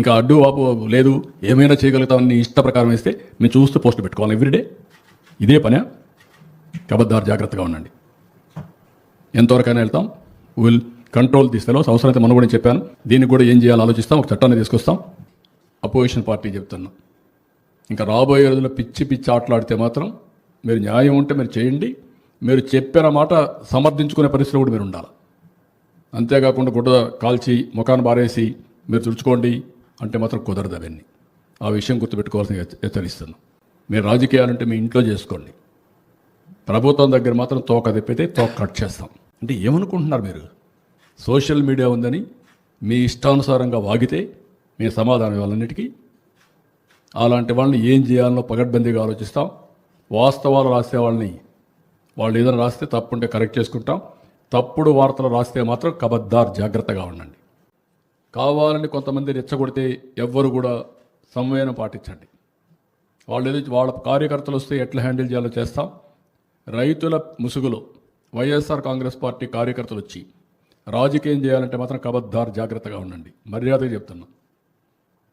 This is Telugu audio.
ఇంకా అడ్డు వాపు లేదు ఏమైనా చేయగలుగుతామని ఇష్ట ప్రకారం వేస్తే మేము చూస్తూ పోస్ట్ పెట్టుకోవాలి. ఎవ్రీడే ఇదే పనే కబద్దారు జాగ్రత్తగా ఉండండి. ఎంతవరకైనా వెళ్తాం. విల్ కంట్రోల్ దిస్ ఫెలోస్ అవసరమైతే మనం కూడా చెప్పాను. దీనికి కూడా ఏం చేయాలో ఆలోచిస్తాం. ఒక చట్టాన్ని తీసుకొస్తాం. అపోజిషన్ పార్టీ చెప్తున్నాం. ఇంకా రాబోయే రోజుల్లో పిచ్చి పిచ్చి ఆటలాడితే మాత్రం మీరు న్యాయం ఉంటే మీరు చేయండి. మీరు చెప్పిన మాట సమర్థించుకునే పరిస్థితిలో కూడా మీరు ఉండాలి. అంతేకాకుండా గుడ్డ కాల్చి ముఖాన్ని బారేసి మీరు తుడుచుకోండి. అంటే మాత్రం కుదరదు అవన్నీ. ఆ విషయం గుర్తుపెట్టుకోవాల్సిన హెచ్చరిస్తాను మీరు రాజకీయాలంటే మీ ఇంట్లో చేసుకోండి. ప్రభుత్వం దగ్గర మాత్రం తోక తిప్పితే తోక కట్ చేస్తాం. అంటే ఏమనుకుంటున్నారు మీరు? సోషల్ మీడియా ఉందని మీ ఇష్టానుసారంగా వాగితే మీ సమాధానం వాళ్ళన్నిటికీ అలాంటి వాళ్ళని ఏం చేయాలనో పగడ్బందీగా ఆలోచిస్తాం. వాస్తవాలు రాసే వాళ్ళని వాళ్ళు ఏదైనా రాస్తే తప్పుంటే కరెక్ట్ చేసుకుంటాం. తప్పుడు వార్తలు రాస్తే మాత్రం కబద్దార్ జాగ్రత్తగా ఉండండి. కావాలని కొంతమంది రెచ్చగొడితే ఎవ్వరు కూడా సంవేదన పాటించండి. వాళ్ళు ఏదో వాళ్ళ కార్యకర్తలు వస్తే ఎట్లా హ్యాండిల్ చేయాలో చేస్తాం. రైతుల ముసుగులో వైఎస్ఆర్ కాంగ్రెస్ పార్టీ కార్యకర్తలు వచ్చి రాజకీయం చేయాలంటే మాత్రం కబద్దార్ జాగ్రత్తగా ఉండండి. మర్యాదగా చెప్తున్నాం.